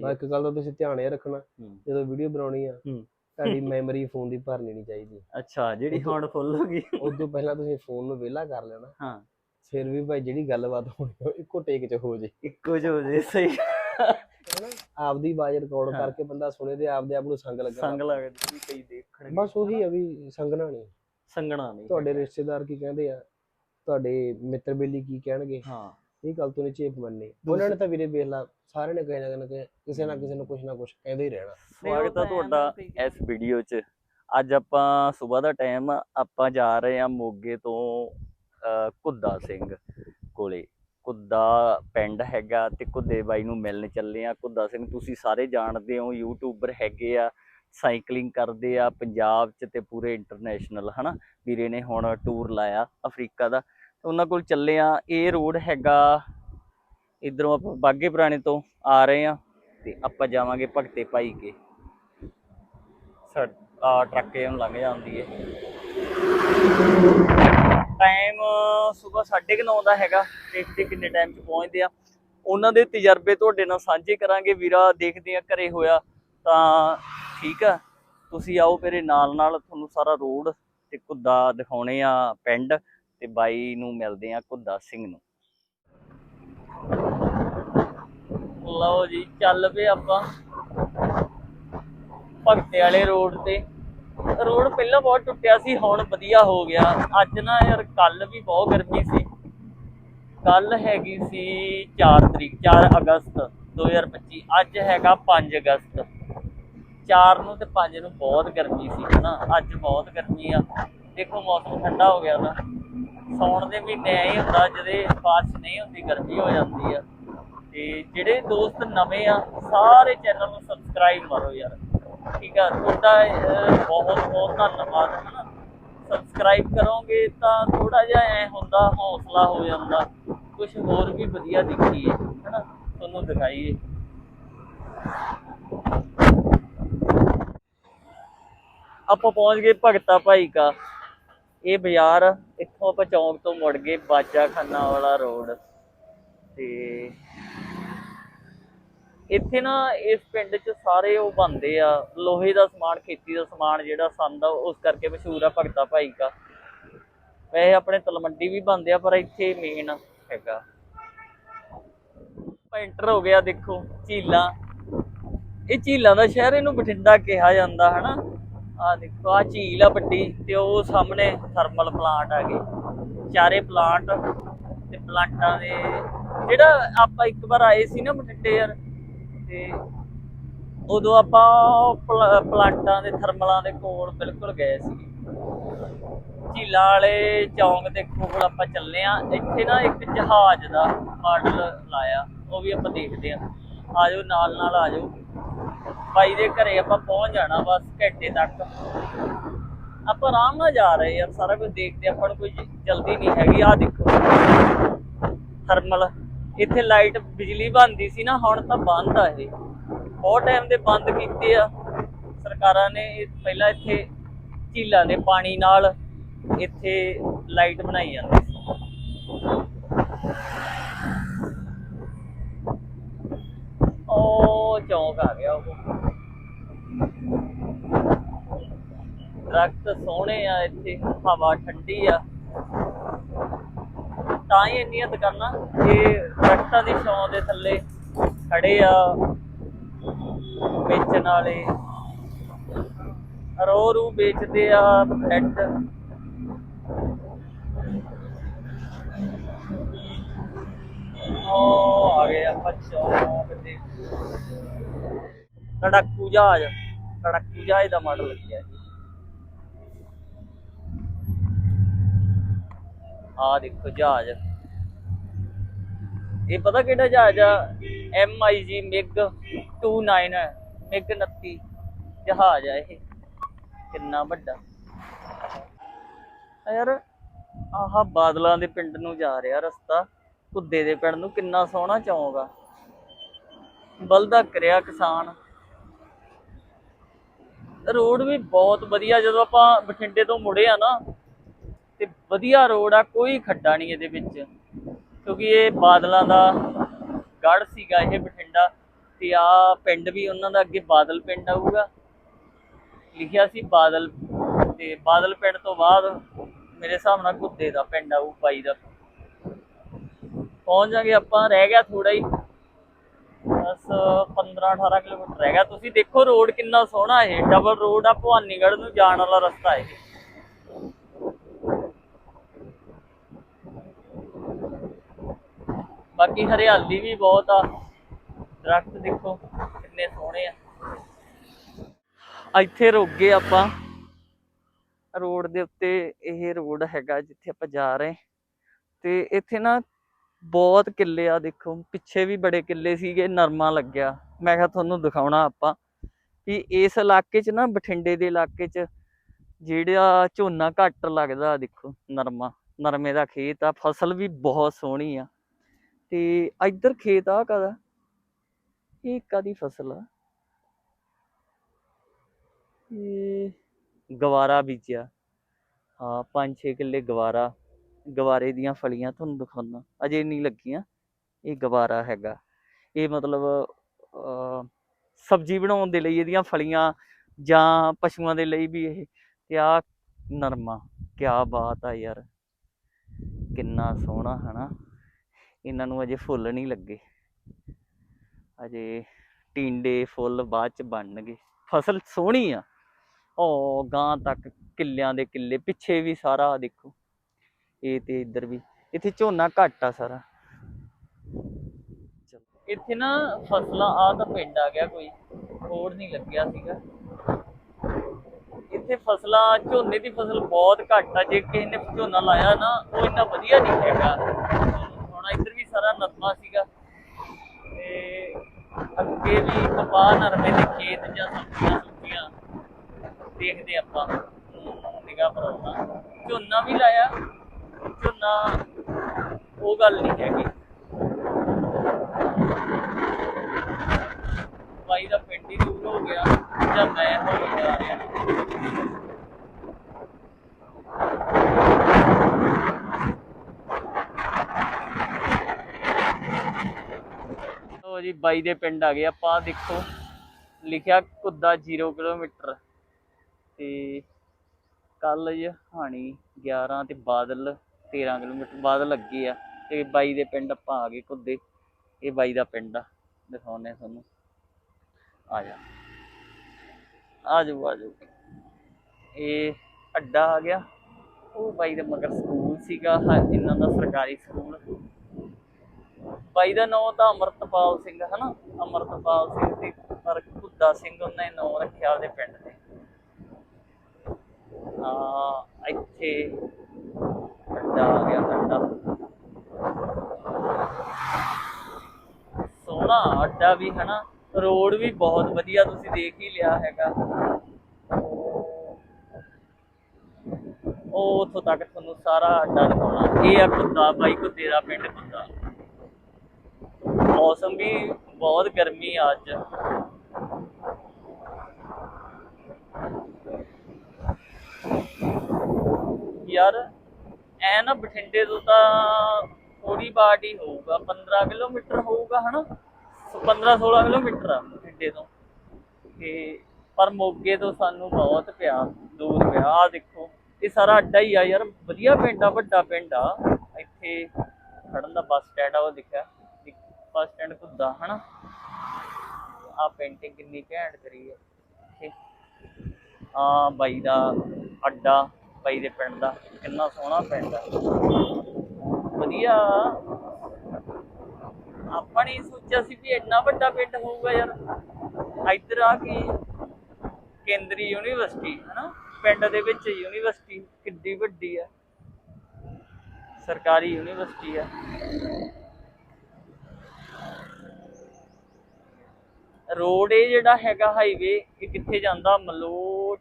ਸਹੀ ਬਸ ਇੱਕ ਗੱਲ ਦਾ ਤੁਸੀਂ ਧਿਆਨ ਇਹ ਰੱਖਣਾ ਹੂੰ। ਜਦੋਂ ਵੀਡੀਓ ਬਣਾਉਣੀ ਆ ਹੂੰ। ਤੁਹਾਡੀ ਮੈਮਰੀ ਫੋਨ ਦੀ ਭਰਨੀ ਨਹੀਂ ਚਾਹੀਦੀ। ਅੱਛਾ ਜਿਹੜੀ ਹੁਣ ਫੁੱਲ ਹੋ ਗਈ। ਉਸ ਤੋਂ ਪਹਿਲਾਂ ਤੁਸੀਂ ਫੋਨ ਨੂੰ ਵਿਹਲਾ ਕਰ ਲੈਣਾ। ਹਾਂ। ਫਿਰ ਵੀ ਭਾਈ ਜਿਹੜੀ ਗੱਲਬਾਤ ਹੋਣੀ ਉਹ ਇੱਕੋ ਟੇਕ 'ਚ ਹੋ ਜੇ। ਇੱਕੋ ਜੋ ਜੇ ਸਹੀ। ਹਨਾ? ਆਪਦੀ ਆਵਾਜ਼ ਰਿਕਾਰਡ ਹਾਂ। ਕਰਕੇ ਬੰਦਾ ਸੁਣੇ ਤੇ ਆਪਦੇ ਆਪ ਨੂੰ ਸੰਗ ਲੱਗਣਾ। ਸੰਗ ਲੱਗਦੀ ਵੀ ਕਈ ਦੇਖਣਗੇ। ਬਸ ਉਹੀ ਆ ਵੀ ਸੰਗਣਾ ਨਹੀਂ। ਸੰਗਣਾ ਨਹੀਂ। ਤੁਹਾਡੇ ਰਿਸ਼ਤੇਦਾਰ ਕੀ ਕਹਿੰਦੇ ਆ? ਤੁਹਾਡੇ ਮਿੱਤਰ ਬੇਲੀ ਕੀ ਕਹਿਣਗੇ? ਹਾਂ। ਇਹ ਗੱਲ ਤੋਂ ਨਹੀਂ ਝੇਪ ਮੰਨਣੀ ਉਹਨਾਂ ਨੇ ਤਾਂ ਵੀਰੇ ਵੇਖ ਲਾ ਸਾਰਿਆਂ ਨੇ ਕਹੇ ਨਾ ਕਹੇ ਕਿਸੇ ਨਾ ਕਿਸੇ ਨੂੰ ਕੁਛ ਨਾ ਕੁਛ ਕਹਿੰਦੇ ਹੀ ਰਹਿਣਾ। ਸਵਾਗਤ ਹੈ ਤੁਹਾਡਾ ਇਸ ਵੀਡੀਓ 'ਚ। ਅੱਜ ਆਪਾਂ ਸਵੇਰ ਦਾ ਟਾਈਮ ਆਪਾਂ ਜਾ ਰਹੇ ਹਾਂ ਮੋਗੇ ਤੋਂ ਕੁੱਦਾ ਸਿੰਘ ਕੋਲੇ। ਕੁੱਦਾ ਪਿੰਡ ਹੈਗਾ ਤੇ ਕੁੱਦੇ ਬਾਈ ਨੂੰ ਮਿਲਣ ਚੱਲੇ ਆ ਕੁੱਦਾ ਸਿੰਘ ਤੁਸੀਂ ਸਾਰੇ ਜਾਣਦੇ ਹੋ ਯੂਟਿਊਬਰ ਹੈਗੇ ਆ ਸਾਈਕਲਿੰਗ ਕਰਦੇ ਆ ਪੰਜਾਬ 'ਚ ਤੇ ਪੂਰੇ ਇੰਟਰਨੈਸ਼ਨਲ ਹਨਾ? ਵੀਰੇ ਨੇ ਹੁਣ ਟੂਰ ਲਾਇਆ ਅਫਰੀਕਾ ਦਾ। ਉਹਨਾਂ ਕੋਲ ਚੱਲੇ ਆ। ਇਹ ਰੋਡ ਹੈਗਾ ਇਧਰੋਂ ਆਪਾਂ ਬਾਗੇ ਪੁਰਾਣੇ ਤੋਂ ਆ ਰਹੇ ਆ ਤੇ ਆਪਾਂ ਜਾਵਾਂਗੇ ਭਗਤੇ ਭਾਈ ਕੇ। ਸਾ ਆ ਟਰੱਕ ਇਹ ਲੰਘ ਜਾਂਦੀ ਏ। ਟਾਈਮ ਸਵੇਰ 9:30 ਦਾ ਹੈਗਾ ਦੇਖਦੇ ਕਿੰਨੇ ਟਾਈਮ 'ਚ ਪਹੁੰਚਦੇ ਆ। ਉਹਨਾਂ ਦੇ ਤਜਰਬੇ ਤੁਹਾਡੇ ਨਾਲ ਸਾਂਝੇ ਕਰਾਂਗੇ ਵੀਰਾ, ਦੇਖਦੇ ਆ ਘਰੇ ਹੋਇਆ ਤਾਂ ਠੀਕ ਆ। ਤੁਸੀਂ ਆਓ ਮੇਰੇ ਨਾਲ ਨਾਲ ਤੁਹਾਨੂੰ ਸਾਰਾ ਰੋਡ ਤੇ ਕੁੱਦਾ ਦਿਖਾਉਣੇ ਆ ਪਿੰਡ। ਤੇ ਬਾਈ ਨੂੰ ਮਿਲਦੇ ਆ ਕੁੱਦਾ ਸਿੰਘ ਨੂੰ। ਲਓ ਜੀ, ਚੱਲ ਪਏ ਆਪਾਂ। ਭਗਤੇ ਵਾਲੇ ਰੋਡ ਤੇ। ਰੋਡ ਪਹਿਲਾਂ ਬਹੁਤ ਟੁੱਟਿਆ ਸੀ, ਹੁਣ ਵਧੀਆ ਹੋ ਗਿਆ। ਅੱਜ ਨਾ ਯਾਰ ਕੱਲ ਵੀ ਬਹੁਤ ਗਰਮੀ ਸੀ। ਕੱਲ ਹੈਗੀ ਸੀ 4 ਤਰੀਕ 4 ਅਗਸਤ 2025 ਅੱਜ ਹੈਗਾ 5 ਅਗਸਤ। 4 ਨੂੰ ਤੇ 5 ਨੂੰ ਬਹੁਤ ਗਰਮੀ ਸੀ, ਹਨਾ? ਅੱਜ ਬਹੁਤ ਗਰਮੀ ਆ। ਦੇਖੋ ਮੌਸਮ ਠੰਡਾ ਹੋ ਗਿਆ ਨਾ। ਸੌਣ ਦੇ ਮਹੀਨੇ ਐ ਹੁੰਦਾ ਜਦੇ ਬਾਰਿਸ਼ ਨਹੀਂ ਹੁੰਦੀ, ਗਰਮੀ ਹੋ ਜਾਂਦੀ ਆ। ਤੇ ਜਿਹੜੇ ਦੋਸਤ ਨਵੇਂ ਆ, ਸਾਰੇ ਚੈਨਲ ਨੂੰ ਸਬਸਕ੍ਰਾਈਬ ਮਾਰੋ ਯਾਰ। ਠੀਕ ਆ ਤੁਹਾਡਾ ਬਹੁਤ ਬਹੁਤ ਧੰਨਵਾਦ ਹਨਾ ਸਬਸਕ੍ਰਾਈਬ ਕਰੋਗੇ ਤਾਂ ਥੋੜਾ ਜਿਹਾ ਐ ਹੁੰਦਾ, ਹੌਸਲਾ ਹੋ ਜਾਂਦਾ। ਕੁਝ ਹੋਰ ਵੀ ਵਧੀਆ ਦਿਖੀਏ ਹਨਾ ਤੁਹਾਨੂੰ ਦਿਖਾਈਏ। ਆਪਾਂ ਪਹੁੰਚ ਗਏ ਭਗਤਾ ਭਾਈ ਕਾ। ਇਹ ਬਾਜ਼ਾਰ ਇੱਥੋਂ ਆਪਾਂ ਚੌਂਕ ਤੋਂ ਮੁੜ ਗਏ ਬਾਜਾ ਖਾਨਾ ਵਾਲਾ ਰੋਡ। ਤੇ ਇੱਥੇ ਨਾ ਇਸ ਪਿੰਡ 'ਚ ਸਾਰੇ ਉਹ ਬੰਦੇ ਆ, ਲੋਹੇ ਦਾ ਸਮਾਨ, ਖੇਤੀ ਦਾ ਸਮਾਨ ਜਿਹੜਾ ਸੰਦ ਆ, ਉਸ ਕਰਕੇ ਮਸ਼ਹੂਰ ਆ ਭਗਤਾ ਭਾਈ ਕਾ ਵੈਸੇ ਆਪਣੇ ਤਲਮੰਡੀ ਵੀ ਬੰਦੇ ਆ, ਪਰ ਇੱਥੇ ਮੇਨ ਹੈਗਾ। ਪੈਂਟਰ ਹੋ ਗਿਆ ਦੇਖੋ, ਝੀਲਾਂ। ਇਹ ਝੀਲਾਂ ਦਾ ਸ਼ਹਿਰ ਇਹਨੂੰ ਬਠਿੰਡਾ ਕਿਹਾ ਜਾਂਦਾ, ਹਨਾ? ਆ ਦੇਖੋ ਆ ਝੀਲ ਆ ਵੱਡੀ ਤੇ ਉਹ ਸਾਹਮਣੇ ਥਰਮਲ ਪਲਾਂਟ ਆ ਗਏ ਚਾਰੇ ਪਲਾਂਟ ਤੇ ਪਲਾਂਟਾਂ ਦੇ। ਜਿਹੜਾ ਆਪਾਂ ਇੱਕ ਵਾਰ ਆਏ ਸੀ ਨਾ ਬਠਿੰਡੇ ਯਾਰ, ਤੇ ਉਦੋਂ ਆਪਾਂ ਪਲਾ- ਪਲਾਂਟਾਂ ਦੇ ਥਰਮਲਾਂ ਦੇ ਕੋਲ ਬਿਲਕੁਲ ਗਏ ਸੀ। ਝੀਲਾਂ ਵਾਲੇ ਚੌਂਕ ਦੇ ਕੋਲ ਆਪਾਂ ਚੱਲੇ ਆ। ਇੱਥੇ ਨਾ ਇੱਕ ਜਹਾਜ਼ ਦਾ ਮਾਡਲ ਲਾਇਆ, ਉਹ ਵੀ ਆਪਾਂ ਦੇਖਦੇ ਆ। ਆਜੋ ਨਾਲ ਨਾਲ ਆਜੋ ਬਾਈ ਦੇ ਘਰੇ ਆਪਾਂ ਪਹੁੰਚ ਜਾਣਾ ਬਸ ਘੰਟੇ ਤੱਕ। ਆਪਾਂ ਆਰਾਮ ਨਾਲ ਜਾ ਰਹੇ ਯਾਰ, ਸਾਰਾ ਕੁਝ ਦੇਖਦੇ ਆਪਾਂ ਨੂੰ ਕੋਈ ਜਲਦੀ ਨਹੀਂ ਹੈਗੀ। ਆ ਦੇਖੋ ਥਰਮਲ ਇੱਥੇ ਲਾਈਟ ਬਿਜਲੀ ਬੰਦੀ ਸੀ ਨਾ, ਹੁਣ ਤਾਂ ਬੰਦ ਆ ਇਹ। ਬਹੁਤ ਟਾਈਮ ਦੇ ਬੰਦ ਕੀਤੇ ਆ। ਸਰਕਾਰਾਂ ਨੇ ਪਹਿਲਾਂ ਇੱਥੇ ਝੀਲਾਂ ਦੇ ਪਾਣੀ ਨਾਲ ਇੱਥੇ ਲਾਈਟ ਬਣਾਈ ਜਾਂਦੀ ਸੀ ਉਹ ਚੌਂਕ ਆ ਗਿਆ ਉਹ ਦਰਖਤ ਸੋਹਣੇ ਆ, ਇੱਥੇ ਹਵਾ ਠੰਡੀ ਆ। ਤਾਂ ਹੀ ਇੰਨੀਆਂ ਦੁਕਾਨਾਂ ਇਹ ਦਰਖਤਾਂ ਦੀ ਛਾਂ ਦੇ ਥੱਲੇ ਖੜੇ ਆ, ਵੇਚਣ ਵਾਲੇ। ਰੋ ਰੂ ਵੇਚਦੇ ਆ ਬ੍ਰੈਡ ਉਹ ਆ ਗਏ ਆਪਾਂ ਚੌਂਕ ਤੇ। ਲੜਾਕੂ ਜਹਾਜ਼ ਲੜਾਕੂ ਜਹਾਜ਼ ਦਾ ਮਾਡਲ ਲੱਗਿਆ ਜੀ? ਆ ਦੇਖੋ ਜਹਾਜ਼। ਇਹ ਪਤਾ ਕਿਹੜਾ ਜਹਾਜ਼ ਆ? MIG MiG 29 ਮਿਗ 29 ਜਹਾਜ਼ ਆ ਇਹ। ਕਿੰਨਾ ਵੱਡਾ। ਯਾਰ, ਆਹ ਬਾਦਲਾਂ ਦੇ ਪਿੰਡ ਨੂੰ ਜਾ ਰਿਹਾ ਰਸਤਾ। ਕੁੱਦੇ ਦੇ ਪਿੰਡ ਨੂੰ ਕਿੰਨਾ ਸੋਹਣਾ ਚੌਂਕ ਆ। ਬਲਦਾ ਕਰਿਆ ਕਿਸਾਨ। ਰੋਡ ਵੀ ਬਹੁਤ ਵਧੀਆ, ਜਦੋਂ ਆਪਾਂ ਬਠਿੰਡੇ ਤੋਂ ਮੁੜੇ ਆ ਨਾ ਵਧੀਆ ਰੋਡ ਆ, ਕੋਈ ਖੱਡਾ ਨਹੀਂ ਇਹਦੇ ਵਿੱਚ। ਕਿਉਂਕਿ ਇਹ ਬਾਦਲਾਂ ਦਾ ਗੜ ਸੀਗਾ, ਇਹ ਬਠਿੰਡਾ। ਤੇ ਆ ਪਿੰਡ ਵੀ ਉਹਨਾਂ ਦਾ ਅੱਗੇ ਬਾਦਲ ਪਿੰਡ ਆਊਗਾ। ਲਿਖਿਆ ਸੀ ਬਾਦਲ ਤੇ ਬਾਦਲ ਪਿੰਡ ਤੋਂ ਬਾਅਦ ਮੇਰੇ ਹਿਸਾਬ ਨਾਲ ਘੁੱਦੇ ਦਾ ਪਿੰਡ ਆਊ, ਬਾਈ ਦਾ। ਪਹੁੰਚ ਜਾਗੇ ਆਪਾਂ, ਰਹਿ ਗਿਆ ਥੋੜਾ ਹੀ। ਬਸ 15 18 ਕਿਲੋਮੀਟਰ ਰਹਿ ਗਿਆ। ਤੁਸੀਂ ਦੇਖੋ ਰੋਡ ਕਿੰਨਾ ਸੋਹਣਾ ਇਹ, ਡਬਲ ਰੋਡ ਆ, ਭਵਾਨੀਗੜ੍ਹ ਨੂੰ ਜਾਣ ਵਾਲਾ ਰਸਤਾ ਹੈ ਬਾਕੀ ਹਰਿਆਲੀ ਵੀ ਬਹੁਤ ਆ। ਦਰਖਤ ਦੇਖੋ ਕਿੰਨੇ ਸੋਹਣੇ ਆ। ਇੱਥੇ ਰੁਕ ਗਏ ਆਪਾਂ। ਰੋਡ ਦੇ ਉੱਤੇ ਇਹ ਰੋਡ ਹੈਗਾ ਜਿੱਥੇ ਆਪਾਂ ਜਾ ਰਹੇ। ਤੇ ਇੱਥੇ ਨਾ ਬਹੁਤ ਕਿੱਲੇ ਆ ਦੇਖੋ। ਪਿੱਛੇ ਵੀ ਬੜੇ ਕਿੱਲੇ ਸੀਗੇ, ਨਰਮਾ ਲੱਗਿਆ। ਮੈਂ ਕਿਹਾ ਤੁਹਾਨੂੰ ਦਿਖਾਉਣਾ ਆਪਾਂ ਕਿ ਇਸ ਇਲਾਕੇ 'ਚ ਨਾ, ਬਠਿੰਡੇ ਦੇ ਇਲਾਕੇ 'ਚ ਜਿਹੜਾ ਝੋਨਾ ਘੱਟ ਲੱਗਦਾ ਦੇਖੋ, ਨਰਮਾ। ਨਰਮੇ ਦਾ ਖੇਤ ਆ, ਫਸਲ ਵੀ ਬਹੁਤ ਸੋਹਣੀ ਆ। ਤੇ ਇੱਧਰ ਖੇਤ ਆ ਕਦਾ ਇਹ ਕਾਦੀ ਫਸਲ ਆ? ਇਹ ਗਵਾਰਾ ਬੀਜਿਆ। ਹਾਂ 5-6 ਕਿੱਲੇ ਗਵਾਰਾ ਗਵਾਰੇ ਦੀਆਂ ਫਲੀਆਂ ਤੁਹਾਨੂੰ ਦਿਖਾਉਣਾ ਅਜੇ ਨਹੀਂ ਲੱਗੀਆਂ ਇਹ ਗਵਾਰਾ ਹੈਗਾ। ਇਹ ਮਤਲਬ ਅਹ, ਸਬਜ਼ੀ ਬਣਾਉਣ ਦੇ ਲਈ ਇਹਦੀਆਂ ਫਲੀਆਂ ਜਾਂ ਪਸ਼ੂਆਂ ਦੇ ਲਈ ਵੀ ਇਹ ਤੇ ਆ ਨਰਮਾ ਕਿਆ ਬਾਤ ਆ ਯਾਰ। ਕਿੰਨਾ ਸੋਹਣਾ ਹਨਾ? ਇਹਨਾਂ ਨੂੰ ਅਜੇ ਫੁੱਲ ਨਹੀਂ ਲੱਗੇ। ਅਜੇ ਟਿੰਡੇ ਫੁੱਲ ਬਾਅਦ ਚ ਬਣਨਗੇ। ਫਸਲ ਸੋਹਣੀ ਆ। ਉਹ ਗਾਂ ਤੱਕ ਕਿੱਲਿਆਂ ਦੇ ਕਿੱਲੇ, ਪਿੱਛੇ ਵੀ ਸਾਰਾ ਦੇਖੋ। ਇਹ ਤੇ ਇੱਧਰ ਵੀ। ਇੱਥੇ ਝੋਨਾ ਘੱਟ ਆ ਸਾਰਾ। ਇੱਥੇ ਨਾ ਫਸਲਾਂ ਆ ਤਾਂ ਪਿੰਡ ਆ ਗਿਆ ਕੋਈ। ਹੋਰ ਨਹੀਂ ਲੱਗਿਆ ਸੀਗਾ। ਇੱਥੇ ਫਸਲਾਂ, ਝੋਨੇ ਦੀ ਫਸਲ ਬਹੁਤ ਘੱਟ ਆ। ਜੇ ਕਿਸੇ ਨੇ ਝੋਨਾ ਲਾਇਆ ਨਾ, ਉਹ ਇੰਨਾ ਵਧੀਆ ਨਹੀਂ ਹੈਗਾ। ਹੁਣ ਇੱਧਰ ਸਾਰਾ ਨਰਮਾ ਸੀਗਾ। ਤੇ ਅੱਗੇ ਵੀ ਕਪਾਹ ਨਰਮੇ ਦੇ ਖੇਤ ਜਾਂ ਸਬਜ਼ੀਆਂ ਸੁਬਜ਼ੀਆਂ। ਦੇਖਦੇ ਆਪਾਂ ਨਿਗਾਹ ਪਰਾਉਣਾ ਝੋਨਾ ਵੀ ਲਾਇਆ। ਝੋਨਾ ਉਹ ਗੱਲ ਨਹੀਂ ਹੈਗੀ। ਬਾਈ ਦਾ ਪਿੰਡ ਹੀ ਦੂਰ ਹੋ ਗਿਆ ਜਾਂ ਮੈਂ ਹੋ ਗਿਆ। ਲੋ ਜੀ ਬਾਈ ਦੇ ਪਿੰਡ ਆ ਗਏ, ਆਪਾਂ ਦੇਖੋ, ਲਿਖਿਆ ਕੁੱਦਾ 0 ਕਿਲੋਮੀਟਰ। ਤੇ ਕੱਲ ਹਾਣੀ 11 ਤੇ ਬਾਦਲ 13 ਕਿਲੋਮੀਟਰ ਬਾਦਲ ਲੱਗੇ ਆ। ਤੇ ਬਾਈ ਦੇ ਪਿੰਡ ਆਪਾਂ ਆ ਗਏ ਕੁੱਦੇ, ਇਹ ਬਾਈ ਦਾ ਪਿੰਡ ਆ ਦਿਖਾਉਨੇ ਤੁਹਾਨੂੰ। ਆ ਜਾ। ਆ ਜਾਓ ਆ ਜਾਓ। ਇਹ ਅੱਡਾ ਆ ਗਿਆ। ਉਹ ਬਾਈ ਦੇ ਮਗਰ ਸਕੂਲ ਸੀਗਾ ਇਹਨਾਂ ਦਾ ਸਰਕਾਰੀ ਸਕੂਲ। ਬਾਈ ਦਾ ਨਾਮ ਤਾਂ ਅਮਰਤਪਾਲ ਸਿੰਘ ਹਨਾ ਨਾ? ਅਮਰਤਪਾਲ ਸਿੰਘ ਤੇ ਪਰ ਕੁੱਦਾ ਸਿੰਘ ਉਹਨੇ ਨਾਮ ਰੱਖਿਆ ਉਹਦੇ ਪਿੰਡ ਤੇ ਆ ਇੱਥੇ ਅੱਡਾ ਆ ਗਿਆ ਅੱਡਾ ਸੋਹਣਾ ਅੱਡਾ ਵੀ ਹਨਾ ਰੋਡ ਵੀ ਬਹੁਤ ਵਧੀਆ ਤੁਸੀਂ ਦੇਖ ਹੀ ਲਿਆ ਹੈਗਾ। ਉਹ ਉੱਥੋਂ ਤੱਕ ਤੁਹਾਨੂੰ ਸਾਰਾ ਅੱਡਾ ਦਿਖਾਉਣਾ। ਇਹ ਆ ਕੁੱਦਾ ਬਾਈ ਕੁੱਦੇ ਦਾ ਪਿੰਡ ਮੌਸਮ ਵੀ ਬਹੁਤ ਗਰਮੀ ਆ ਅੱਜ। ਯਾਰ, ਐ ਨਾ ਬਠਿੰਡੇ ਤੋਂ ਤਾਂ ਥੋੜੀ ਬਾਟ ਹੀ ਹੋਊਗਾ 15 ਕਿਲੋਮੀਟਰ ਹੋਊਗਾ, ਹਨਾ? 15 16 ਕਿਲੋਮੀਟਰ ਆ ਬਠਿੰਡੇ ਤੋਂ। ਤੇ ਪਰ ਮੋਗੇ ਤੋਂ ਸਾਨੂੰ ਬਹੁਤ ਪਿਆ, ਦੂਰ ਪਿਆ। ਆ ਦੇਖੋ, ਇਹ ਸਾਰਾ ਅੱਡਾ ਹੀ ਆ ਯਾਰ, ਵਧੀਆ ਪਿੰਡ ਆ, ਵੱਡਾ ਪਿੰਡ ਆ। ਇੱਥੇ ਖੜਨ ਦਾ ਬੱਸ ਸਟੈਂਡ ਆ, ਉਹ ਦਿਖਿਆ। ਬੱਸ ਸਟੈਂਡ ਘੁੱਦਾ ਹਨਾ? ਆ ਪੇਂਟਿੰਗ ਕਿੰਨੀ ਘੈਂਟ ਕਰੀ ਹੈ ਆ ਬਾਈ ਦਾ ਅੱਡਾ, ਬਾਈ ਦੇ ਪਿੰਡ ਦਾ, ਕਿੰਨਾ ਸੋਹਣਾ ਪਿੰਡ ਆ। ਵਧੀਆ। ਆਪਾਂ ਨੇ ਸੋਚਿਆ ਸੀ ਵੀ ਇੰਨਾ ਵੱਡਾ ਪਿੰਡ ਹੋਊਗਾ ਯਾਰ। ਇੱਧਰ ਆ ਕੇ ਕੇਂਦਰੀ ਯੂਨੀਵਰਸਿਟੀ, ਹਨਾ? ਪਿੰਡ ਦੇ ਵਿੱਚ ਯੂਨੀਵਰਸਿਟੀ ਕਿੱਡੀ ਵੱਡੀ ਆ। ਸਰਕਾਰੀ ਯੂਨੀਵਰਸਿਟੀ ਆ। ਰੋਡ ਇਹ ਜਿਹੜਾ ਹੈਗਾ ਹਾਈਵੇ ਇਹ ਕਿੱਥੇ ਜਾਂਦਾ? ਮਲੋਟ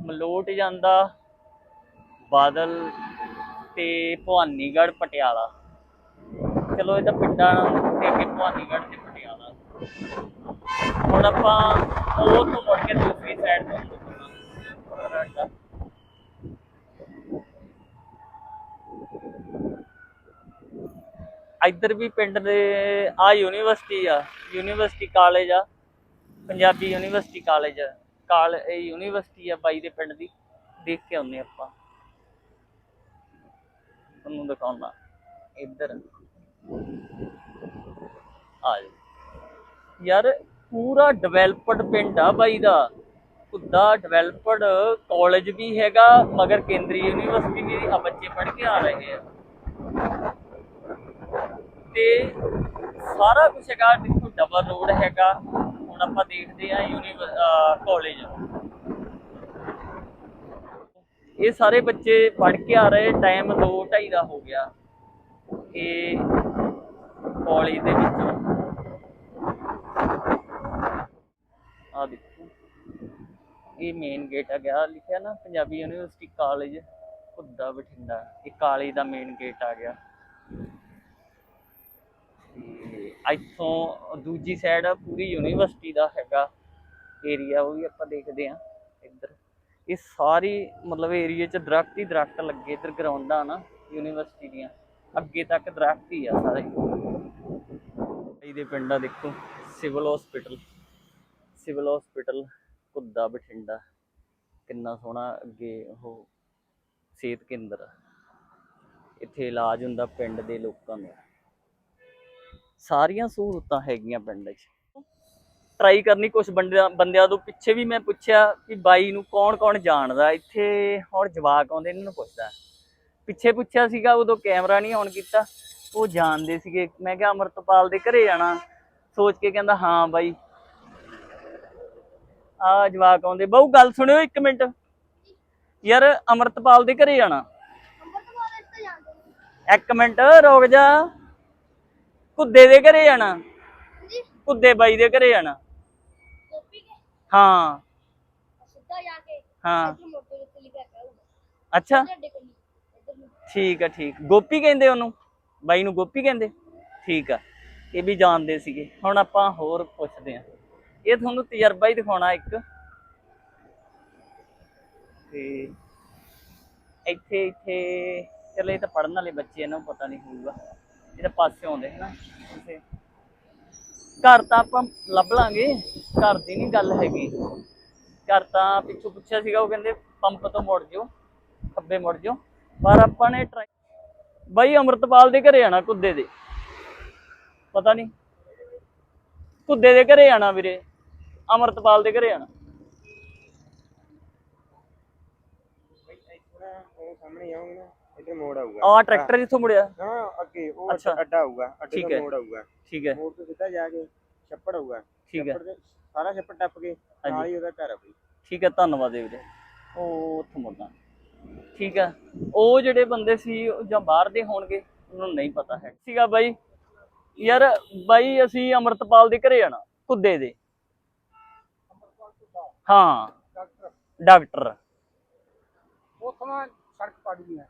ਮਲੋਟ ਜਾਂਦਾ ਬਾਦਲ ਤੇ ਭਵਾਨੀਗੜ੍ਹ, ਪਟਿਆਲਾ। ਚਲੋ ਇਹਦਾ ਪਿੰਡਾਂ ਤੇ ਅੱਗੇ ਭਵਾਨੀਗੜ੍ਹ ਤੇ ਪਟਿਆਲਾ। ਹੁਣ ਆਪਾਂ ਉਹ ਤੋਂ ਮੁੜ ਕੇ ਦੂਸਰੀ ਸਾਈਡ ਤੋਂ ਇੱਧਰ ਵੀ ਪਿੰਡ ਦੇ ਆ ਯੂਨੀਵਰਸਿਟੀ ਆ, ਯੂਨੀਵਰਸਿਟੀ ਕਾਲਜ ਆ, ਪੰਜਾਬੀ ਯੂਨੀਵਰਸਿਟੀ ਕਾਲਜ ਕਾਲ, ਇਹ ਯੂਨੀਵਰਸਿਟੀ ਆ ਬਾਈ ਦੇ ਪਿੰਡ ਦੀ, ਦੇਖ ਕੇ ਆਉਂਦੇ ਆਪਾਂ। ਤੁਹਾਨੂੰ ਦਿਖਾਉਣਾ, ਇੱਧਰ। ਆ ਯਾਰ, ਪੂਰਾ ਡਿਵੈਲਪਡ ਪਿੰਡ ਆ ਬਾਈ ਦਾ। ਖੁੱਦਾ ਡਿਵੈਲਪਡ ਕਾਲਜ ਵੀ ਹੈਗਾ, ਮਗਰ ਕੇਂਦਰੀ ਯੂਨੀਵਰਸਿਟੀ ਵੀ ਆ, ਬੱਚੇ ਪੜ੍ਹ ਕੇ ਆ ਰਹੇ ਆ। ਤੇ ਸਾਰਾ ਕੁਝ ਹੈਗਾ, ਦੇਖੋ ਡਬਲ ਰੋਡ ਹੈਗਾ। ਹੁਣ ਆਪਾਂ ਦੇਖਦੇ ਆ ਯੂਨੀਵਰ ਕਾਲਜ ਇਹ ਸਾਰੇ ਬੱਚੇ ਪੜ੍ਹ ਕੇ ਆ ਰਹੇ ਟਾਈਮ 2:30 ਦਾ ਹੋ ਗਿਆ। ਇਹ ਕਾਲਜ ਦੇ ਵਿੱਚੋਂ। ਆ ਦੇਖੋ। ਇਹ ਮੇਨ ਗੇਟ ਆ ਗਿਆ ਲਿਖਿਆ ਨਾ ਪੰਜਾਬੀ ਯੂਨੀਵਰਸਿਟੀ ਕਾਲਜ ਖੁੱਦਾ ਬਠਿੰਡਾ। ਇਹ ਕਾਲਜ ਦਾ ਮੇਨ ਗੇਟ ਆ ਗਿਆ। ਇੱਥੋਂ ਦੂਜੀ ਸਾਈਡ ਪੂਰੀ ਯੂਨੀਵਰਸਿਟੀ ਦਾ ਹੈਗਾ ਏਰੀਆ ਉਹ ਵੀ ਆਪਾਂ ਦੇਖਦੇ ਆ ਇੱਧਰ। ਇਹ ਸਾਰੀ ਮਤਲਬ ਏਰੀਆ 'ਚ ਦਰਖਤ ਹੀ ਦਰਖਤ ਲੱਗੇ ਇੱਧਰ ਗਰਾਊਂਡਾਂ ਨਾ, ਯੂਨੀਵਰਸਿਟੀ ਦੀਆਂ। ਅੱਗੇ ਤੱਕ ਦਰਖਤ ਹੀ ਆ ਸਾਰੇ। ਇਹਦੇ ਪਿੰਡਾਂ ਦੇਖੋ civil hospital civil hospital Khudda Bathinda. ਕਿੰਨਾ ਸੋਹਣਾ ਅੱਗੇ ਉਹ ਸਿਹਤ ਕੇਂਦਰ ਇੱਥੇ ਇਲਾਜ ਹੁੰਦਾ ਪਿੰਡ ਦੇ ਲੋਕਾਂ ਦਾ ਸਾਰੀਆਂ ਸਹੂਲਤਾਂ ਹੈਗੀਆਂ ਪਿੰਡ 'ਚ। ਟਰਾਈ ਕਰਨੀ ਕੁਝ ਬੰਦਿਆਂ ਬੰਦਿਆਂ ਤੋਂ ਪਿੱਛੇ ਵੀ ਮੈਂ ਪੁੱਛਿਆ ਕਿ ਬਾਈ ਨੂੰ ਕੌਣ ਕੌਣ ਜਾਣਦਾ? ਇੱਥੇ ਹੁਣ ਜਵਾਕ ਆਉਂਦੇ ਇਹਨਾਂ ਨੂੰ ਪੁੱਛਦਾ। ਪਿੱਛੇ ਪੁੱਛਿਆ ਸੀਗਾ ਉਦੋਂ ਕੈਮਰਾ ਨਹੀਂ ਔਨ ਕੀਤਾ। ਉਹ ਜਾਣਦੇ ਸੀਗੇ। ਮੈਂ ਕਿਹਾ ਅਮਰਤਪਾਲ ਦੇ ਘਰੇ ਜਾਣਾ ਸੋਚ ਕੇ ਕਹਿੰਦਾ ਹਾਂ ਬਾਈ। ਆ ਜਵਾਕ ਆਉਂਦੇ। ਬਹੁ ਗੱਲ ਸੁਣਿਓ ਇੱਕ ਮਿੰਟ। ਯਾਰ ਅਮਰਤਪਾਲ ਦੇ ਘਰੇ ਜਾਣਾ ਇੱਕ ਮਿੰਟ ਰੁਕ ਜਾ। ਕੁੱਦੇ ਦੇ ਘਰੇ ਜਾਣਾ। ਕੁੱਦੇ ਬਾਈ ਦੇ ਘਰੇ ਜਾਣਾ। ਹਾਂ। ਸਿੱਧਾ ਜਾ ਕੇ ਹਾਂ। ਅੱਛਾ। ਠੀਕ ਆ ਠੀਕ। ਗੋਪੀ ਕਹਿੰਦੇ ਉਹਨੂੰ? ਬਾਈ ਨੂੰ ਗੋਪੀ ਕਹਿੰਦੇ? ਠੀਕ ਆ। ਇਹ ਵੀ ਜਾਣਦੇ ਸੀਗੇ। ਹੁਣ ਆਪਾਂ ਹੋਰ ਪੁੱਛਦੇ ਆ ਇਹ ਤੁਹਾਨੂੰ ਤਜਰਬਾ ਹੀ ਦਿਖਾਉਣਾ ਇੱਕ। ਤੇ ਇੱਥੇ ਇੱਥੇ ਚਲੇ ਤਾਂ ਪੜਨ ਵਾਲੇ ਬੱਚੇ ਇਹਨਾਂ ਨੂੰ ਪਤਾ ਨਹੀਂ ਹੋਊਗਾ। ਇਹ ਪਾਸੇ ਆਉਂਦੇ ਹੈ ਨਾ ਘਰ ਤਾਂ ਆਪਾਂ ਲੱਭ ਲਾਂਗੇ, ਘਰ ਦੀ ਨਹੀਂ ਗੱਲ ਹੈਗੀ। ਘਰ ਤਾਂ ਪਿੱਛੋਂ ਪੁੱਛਿਆ ਸੀਗਾ, ਉਹ ਕਹਿੰਦੇ ਪੰਪ ਤੋਂ ਮੁੜ ਜਾਓ, ਖੱਬੇ ਮੁੜ ਜਾਓ। ਪਰ ਆਪਾਂ ਨੇ ਟਰਾਈ ਬਾਈ ਅਮਰਤਪਾਲ ਦੇ ਘਰੇ ਆਣਾ ਕੁੱਦੇ ਦੇ। ਪਤਾ ਨਹੀਂ। ਕੁੱਦੇ ਦੇ ਘਰੇ ਆਣਾ ਵੀਰੇ। ਅਮਰਤਪਾਲ ਦੇ ਘਰੇ ਆਣਾ ਸਾਹਮਣੇ ਆਉਂਗੇ ਇੱਧਰ ਮੋੜ ਆਊਗਾ। ਆ ਟਰੈਕਟਰ ਜਿੱਥੋਂ ਮੁੜਿਆ? ਹਾਂ ਅੱਗੇ ਉਹ ਅੱਛਾ। ਅੱਡਾ ਆਊਗਾ ਅੱਡੇ ਠੀਕ ਤੋਂ ਹੈ। ਮੋੜ ਆਊਗਾ। ਠੀਕ ਹੈ। ਮੋੜ ਤੋਂ ਸਿੱਧਾ ਜਾ ਕੇ ਛੱਪੜ ਆਊਗਾ। ਠੀਕ ਹੈ। ਛੱਪੜ ਦੇ ਸਾਰਾ ਛੱਪੜ ਟੱਪ ਕੇ ਨਾਲ ਹੀ ਉਹਦਾ ਘਰ ਆ ਬਈ। ਠੀਕ ਹੈ ਧੰਨਵਾਦ ਜੀ ਵੀਰੇ। ਉਹ ਉੱਥੋਂ ਮੁੜਨਾ। ਠੀਕ ਹੈ। ਉਹ ਜਿਹੜੇ ਬੰਦੇ ਸੀ ਉਹ ਜਾਂ ਬਾਹਰ ਦੇ ਹੋਣਗੇ ਉਹਨਾਂ ਨੂੰ ਨਹੀਂ ਪਤਾ ਹੈ। ਸੀਗਾ ਬਾਈ ਯਾਰ ਬਾਈ ਅਸੀਂ ਅਮਰਤਪਾਲ ਦੇ ਘਰੇ ਆਣਾ ਕੁੱਦੇ ਦੇ। ਹਾਂ। ਡਾਕਟਰ। ਉਥੋਂ ਸੜਕ ਪੜ ਗਈ ਹੈ।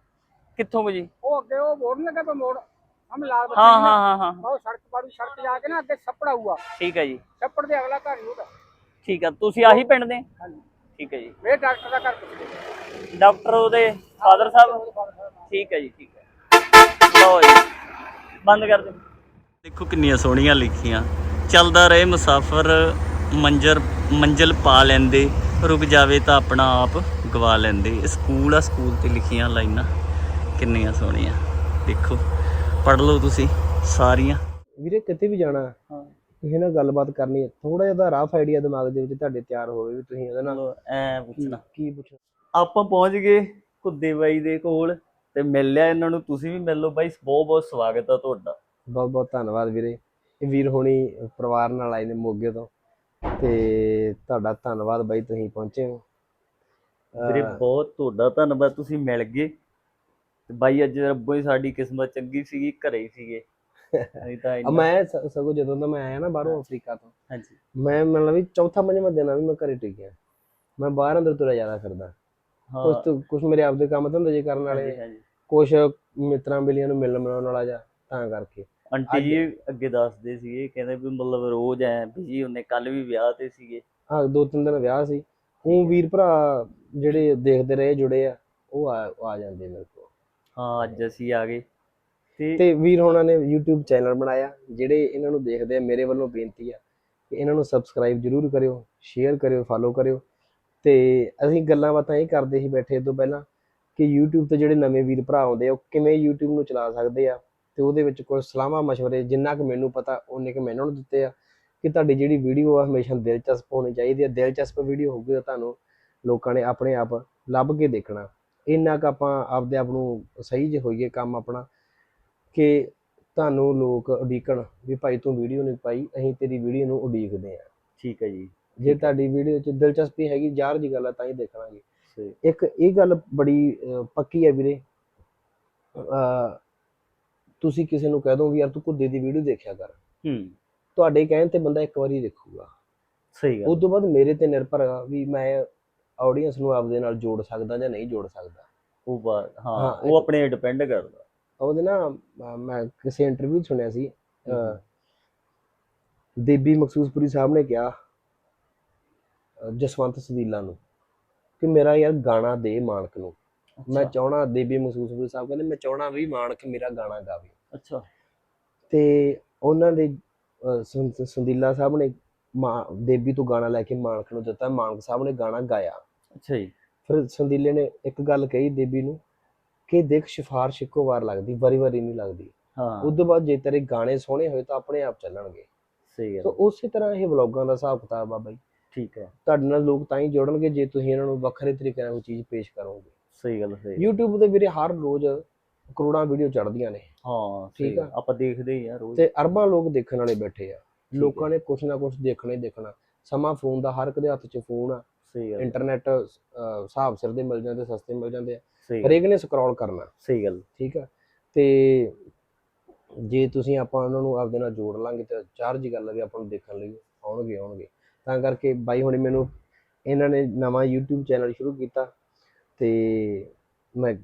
ਕਿੱਥੋਂ ਕੁ ਜੀ? ਉਹ ਅੱਗੇ ਉਹ ਮੋੜ ਨੀ ਲੱਗਾ ਮੋੜ। ਹਮ ਲਾਲ ਬੱਤੀ ਹਾਂ ਹਾਂ ਹਾਂ ਹਾਂ। ਉਹ ਸੜਕ ਪੜੂ ਸੜਕ ਜਾ ਕੇ ਨਾ ਅੱਗੇ ਛੱਪੜ ਆਊਗਾ। ਠੀਕ ਹੈ ਜੀ। ਛੱਪੜ ਦੇ ਅਗਲਾ ਘਰ ਹੀ ਉਹਦਾ। ਠੀਕ ਹੈ ਤੁਸੀਂ ਆਹੀ ਪਿੰਡ ਦੇ? ਹਾਂਜੀ। ਠੀਕ ਹੈ ਜੀ। ਇਹ ਡਾਕਟਰ ਦਾ ਘਰ ਪੁੱਛਦੇ ਡਾਕਟਰ ਉਹਦੇ ਫਾਦਰ ਸਾਹਿਬ। ਠੀਕ ਹੈ ਜੀ ਠੀਕ ਹੈ। ਲਓ ਜੀ ਬੰਦ ਕਰ ਦਿਓ। ਦੇਖੋ ਕਿੰਨੀਆਂ ਸੋਹਣੀਆਂ ਲਿਖੀਆਂ। ਚੱਲਦਾ ਰਹੇ ਮੁਸਾਫਰ ਮੰਜਰ ਮੰਜ਼ਲ ਪਾ ਲੈਂਦੇ। ਰੁਕ ਜਾਵੇ ਤਾਂ ਆਪਣਾ ਆਪ ਗਵਾ ਲੈਂਦੇ। ਇਹ ਸਕੂਲ ਆ ਸਕੂਲ ਤੇ ਲਿਖੀਆਂ ਲਾਈਨਾਂ। ਕਿੰਨੀਆਂ ਸੋਹਣੀਆਂ। ਦੇਖੋ ਪੜ੍ਹ ਲਓ ਤੁਸੀਂ ਸਾਰੀਆਂ। ਵੀਰੇ ਕਿਤੇ ਵੀ ਜਾਣਾ ਹਾਂ। ਕਿਸੇ ਨਾਲ ਗੱਲਬਾਤ ਕਰਨੀ ਹੈ ਥੋੜਾ ਜਿਹਾ ਤਾਂ ਰਫ ਆਈਡੀਆ ਦਿਮਾਗ ਦੇ ਵਿੱਚ ਤੁਹਾਡੇ ਤਿਆਰ ਹੋਵੇ ਵੀ ਤੁਸੀਂ ਉਹਦੇ ਨਾਲ ਐ ਪੁੱਛਣਾ ਕੀ ਪੁੱਛਣਾ। ਆਪਾਂ ਪਹੁੰਚ ਗਏ ਕੁੱਦੇ ਬਾਈ ਦੇ ਕੋਲ ਤੇ ਮਿਲ ਲਿਆ ਇਹਨਾਂ ਨੂੰ ਤੁਸੀਂ ਵੀ ਮਿਲ ਲਓ ਬਾਈ ਬਹੁਤ ਬਹੁਤ ਸਵਾਗਤ ਆ ਤੁਹਾਡਾ। ਬਹੁਤ ਬਹੁਤ ਧੰਨਵਾਦ ਵੀਰੇ। ਇਹ ਵੀਰ ਹੋਣੀ ਪਰਿਵਾਰ ਨਾਲ ਆਏ ਨੇ ਮੋਗੇ ਤੋਂ ਤੇ ਤੁਹਾਡਾ ਧੰਨਵਾਦ ਬਾਈ ਤੁਸੀਂ ਪਹੁੰਚੇ ਹੋ। ਵੀਰੇ ਬਹੁਤ ਤੁਹਾਡਾ ਧੰਨਵਾਦ ਤੁਸੀਂ ਮਿਲ ਗਏ। ਤੇ ਬਾਈ ਅੱਜ ਰੱਬੋ ਹੀ ਸਾਡੀ ਕਿਸਮਤ ਚੰਗੀ ਸੀਗੀ ਘਰੇ ਹੀ ਸੀਗੇ। ਨਹੀਂ ਤਾਂ ਅ ਇੰਨਾ- ਮੈਂ ਸ- ਸਗੋਂ ਜਦੋਂ ਦਾ ਮੈਂ ਆਇਆ ਨਾ ਬਾਹਰੋਂ ਅਫਰੀਕਾ ਤੋਂ ਹਾਂਜੀ। ਮੈਂ ਮਤਲਬ ਵੀ ਚੌਥਾ ਪੰਜਵਾਂ ਦਿਨ ਆ ਵੀ ਮੈਂ ਘਰੇ ਟਿਕਿਆ ਮੈਂ ਬਾਹਰ ਅੰਦਰ ਤੁਰਿਆ ਜ਼ਿਆਦਾ ਫਿਰਦਾ। ਕੁਝ ਹਾਂ ਤੋਂ ਕੁਝ ਮੇਰੇ ਆਪਦੇ ਕੰਮ ਧੰਦੇ ਜੇ ਕਰਨ ਵਾਲੇ ਹਾਂਜੀ, ਹਾਂਜੀ। ਕੁਝ ਮਿੱਤਰਾਂ ਬੇਲੀਆਂ ਨੂੰ ਮਿਲਣ ਮਿਲਾਉਣ ਵਾਲਾ ਜਾ ਤਾਂ ਕਰਕੇ। ਆਂਟੀ ਜੀ ਅੱਗੇ ਦੱਸਦੇ ਸੀਗੇ ਕਹਿੰਦੇ ਵੀ ਮਤਲਬ ਰੋਜ਼ ਐ ਬਿਜ਼ੀ ਹੁੰਨੇ ਕੱਲ ਵੀ ਵਿਆਹ ਤੇ ਸੀਗੇ। ਹਾਂ ਦੋ ਤਿੰਨ ਦਿਨ ਵਿਆਹ ਸੀ। ਉਹ ਵੀਰ ਭਰਾ ਜਿਹੜੇ ਦੇਖਦੇ ਰਹੇ ਜੁੜੇ ਆ ਉਹ ਆ ਆ ਜਾਂਦੇ ਮੇਰੇ ਕੋਲ। ਹਾਂ, ਅੱਜ ਅਸੀਂ ਆ ਗਏ। ਤੇ ਤੇ ਵੀਰ ਹੋਣਾ ਨੇ YouTube ਚੈਨਲ ਬਣਾਇਆ, ਜਿਹੜੇ ਇਹਨਾਂ ਨੂੰ ਦੇਖਦੇ ਆ, ਮੇਰੇ ਵੱਲੋਂ ਬੇਨਤੀ ਆ ਕਿ ਇਹਨਾਂ ਨੂੰ ਸਬਸਕ੍ਰਾਈਬ ਜਰੂਰ ਕਰਿਓ ਸ਼ੇਅਰ ਕਰਿਓ ਫਾਲੋ ਕਰਿਓ। ਤੇ ਅਸੀਂ ਗੱਲਾਂ ਬਾਤਾਂ ਇਹ ਕਰਦੇ ਸੀ ਬੈਠੇ ਤੋਂ ਪਹਿਲਾਂ ਕਿ YouTube ਤੇ ਜਿਹੜੇ ਨਵੇਂ ਵੀਰ ਭਰਾ ਆਉਂਦੇ ਆ, ਉਹ ਕਿਵੇਂ YouTube ਨੂੰ ਚਲਾ ਸਕਦੇ ਆ? ਤੇ ਉਹਦੇ ਵਿੱਚ ਕੁਝ ਸਲਾਹਾਂ ਮਸ਼ਵਰੇ, ਜਿੰਨਾ ਕਿ ਮੈਨੂੰ ਪਤਾ ਉਹਨੇ ਕਿ ਮੈਂ ਇਹਨਾਂ ਨੂੰ ਦਿੱਤੇ ਆ ਕਿ ਤੁਹਾਡੀ ਜਿਹੜੀ ਵੀਡੀਓ ਆ, ਹਮੇਸ਼ਾ ਦਿਲਚਸਪ ਹੋਣੀ ਚਾਹੀਦੀ ਹੈ ਦਿਲਚਸਪ ਵੀਡੀਓ ਹੋਊਗੀ ਤਾਂ ਤੁਹਾਨੂੰ ਲੋਕਾਂ ਨੇ ਆਪਣੇ ਆਪ ਲੱਭ ਕੇ ਦੇਖਣਾ। ਇੰਨਾ ਕੁ ਆਪਾਂ ਆਪਦੇ ਆਪ ਨੂੰ ਸਹੀ ਜੇ ਹੋਈਏ ਕੰਮ ਆਪਣਾ ਕਿ ਤੁਹਾਨੂੰ ਲੋਕ ਉਡੀਕਣ ਵੀ ਭਾਈ ਤੂੰ ਵੀਡੀਓ ਨਹੀਂ ਪਾਈ ਅਸੀਂ ਤੇਰੀ ਵੀਡੀਓ ਨੂੰ ਉਡੀਕਦੇ ਆ ਠੀਕ ਹੈ ਜੀ। ਜੇ ਤੁਹਾਡੀ ਵੀਡੀਓ 'ਚ ਦਿਲਚਸਪੀ ਹੈਗੀ ਜ਼ਾਹਰ ਜੀ ਗੱਲ ਆ ਤਾਂ ਹੀ ਦੇਖਾਂਗੇ। ਇੱਕ ਇਹ ਗੱਲ ਬੜੀ ਪੱਕੀ ਹੈ ਵੀਰੇ। ਤੁਸੀਂ ਕਿਸੇ ਨੂੰ ਕਹਿ ਦੋ ਵੀ ਯਾਰ ਤੂੰ ਕੁੱਦੇ ਦੀ ਵੀਡੀਓ ਦੇਖਿਆ ਕਰ। ਹੂੰ। ਤੁਹਾਡੇ ਕਹਿਣ ਤੇ ਬੰਦਾ ਇੱਕ ਵਾਰੀ ਦੇਖੂਗਾ। ਸਹੀ ਗੱਲ। ਉਸ ਤੋਂ ਬਾਅਦ ਮੇਰੇ ਤੇ ਨਿਰਭਰ ਆ ਵੀ ਮੈਂ ਆਡੀਅנס ਨੂੰ ਆਪਦੇ ਨਾਲ ਜੋੜ ਸਕਦਾ ਜਾਂ ਨਹੀਂ ਜੋੜ ਸਕਦਾ। ਉਹ ਹਾਂ ਹਾਂ, ਉਹ ਆਪਣੇ ਡਿਪੈਂਡ ਕਰਦਾ। ਉਹਦੇ ਨਾ ਅਹ, ਮੈਂ ਕਿਸੇ ਇੰਟਰਵਿਊ ਸੁਣਿਆ ਸੀ ਅਹ, ਦੇਬੀ ਮਖਸੂਸਪੁਰੀ ਸਾਹਿਬ ਨੇ ਕਿਹਾ ਅਹ, ਜਸਵੰਤ ਸਦੀਲਾ ਨੂੰ ਕਿ ਮੇਰਾ ਯਾਰ ਗਾਣਾ ਦੇ ਮਾਨਕ ਨੂੰ। ਮੈਂ ਚਾਹਣਾ ਦੇਬੀ ਮਖਸੂਸਪੁਰੀ ਸਾਹਿਬ ਕਹਿੰਦੇ ਮੈਂ ਚਾਹਣਾ ਵੀ ਮਾਨਕ ਮੇਰਾ ਗਾਣਾ ਗਾਵੇ। ਅੱਛਾ। ਤੇ ਉਹਨਾਂ ਦੇ ਅਹ, ਸੰ- ਸੰਦੀਲਾ ਸਾਹਿਬ ਨੇ ਮਾਂ ਦੇਬੀ ਤੋਂ ਗਾਣਾ ਲੈ ਕੇ ਮਾਨਕ ਨੂੰ ਦਿੱਤਾ। ਮਾਨਕ ਸਾਹਿਬ ਨੇ ਗਾਣਾ ਗਾਇਆ। ਅੱਛਾ ਜੀ। ਫਿਰ ਸੰਦੀਲੇ ਨੇ ਇੱਕ ਗੱਲ ਕਹੀ ਦੇਬੀ ਨੂੰ ਕਿ ਦੇਖ ਸਿਫਾਰਿਸ਼ ਇੱਕੋ ਵਾਰ ਲੱਗਦੀ ਵਾਰੀ ਵਾਰੀ ਨਹੀਂ ਲੱਗਦੀ। ਹਾਂ। ਉਸ ਤੋਂ ਬਾਅਦ ਜੇ ਤੇਰੇ ਗਾਣੇ ਸੋਹਣੇ ਹੋਏ ਤਾਂ ਆਪਣੇ ਆਪ ਚੱਲਣਗੇ। ਸਹੀ ਤਾਂ ਗੱਲ ਉਸੇ ਤਰ੍ਹਾਂ ਇਹ ਵਲੌਗਾਂ ਦਾ ਹਿਸਾਬ ਕਿਤਾਬ ਆ ਬਾਈ। ਠੀਕ ਹੈ। ਤੁਹਾਡੇ ਨਾਲ ਲੋਕ ਤਾਂ ਹੀ ਜੁੜਨਗੇ ਜੇ ਤੁਸੀਂ ਇਹਨਾਂ ਨੂੰ ਵੱਖਰੇ ਤਰੀਕੇ ਨਾਲ ਕੋਈ ਚੀਜ਼ ਪੇਸ਼ ਕਰੋਗੇ। ਸਹੀ ਗੱਲ ਸਹੀ YouTube ਤੇ ਵੀਰੇ ਹਰ ਰੋਜ਼ ਕਰੋੜਾਂ ਵੀਡੀਓ ਚੜ੍ਹਦੀਆਂ ਨੇ। ਹਾਂ ਠੀਕ ਆ। ਆਪਾਂ ਦੇਖਦੇ ਹੀ ਆ ਰੋਜ਼। ਤੇ ਅਰਬਾਂ ਲੋਕ ਦੇਖਣ ਵਾਲੇ ਬੈਠੇ ਆ। ਹੈ। ਲੋਕਾਂ ਨੇ ਕੁਛ ਨਾ ਕੁਛ ਦੇਖਣਾ ਹੀ ਦੇਖਣਾ। ਸਮਾਂ ਫੋਨ ਦਾ ਹਰ ਇੱਕ ਦੇ ਹੱਥ 'ਚ ਫੋਨ ਆ। ਸਹੀ ਗੱਲ। ਇੰਟਰਨੈਟ ਹਿਸਾਬ ਸਿਰ ਦੇ ਮਿਲ ਜਾਂਦੇ ਸਸਤੇ ਮਿਲ ਜਾਂਦੇ ਆ। ਹਰੇਕ ਨੇ ਸਕਰੋਲ ਕਰਨਾ। ਸਹੀ ਗੱਲ। ਠੀਕ ਆ? ਤੇ ਜੇ ਤੁਸੀਂ ਆਪਾਂ ਉਹਨਾਂ ਨੂੰ ਆਪਦੇ ਨਾਲ ਜੋੜ ਲਾਂਗੇ ਤਾਂ ਚਾਰ ਜੀ ਗੱਲ ਵੀ ਆਪਾਂ ਨੂੰ ਦੇਖਣ ਲਈ ਆਉਣਗੇ ਆਉਣਗੇ। ਤਾਂ ਕਰਕੇ ਬਾਈ ਹੁਣੇ ਮੈਨੂੰ ਇਹਨਾਂ ਨੇ ਨਵਾਂ YouTube ਚੈਨਲ ਸ਼ੁਰੂ ਕੀਤਾ ਤੇ ਮੈਂ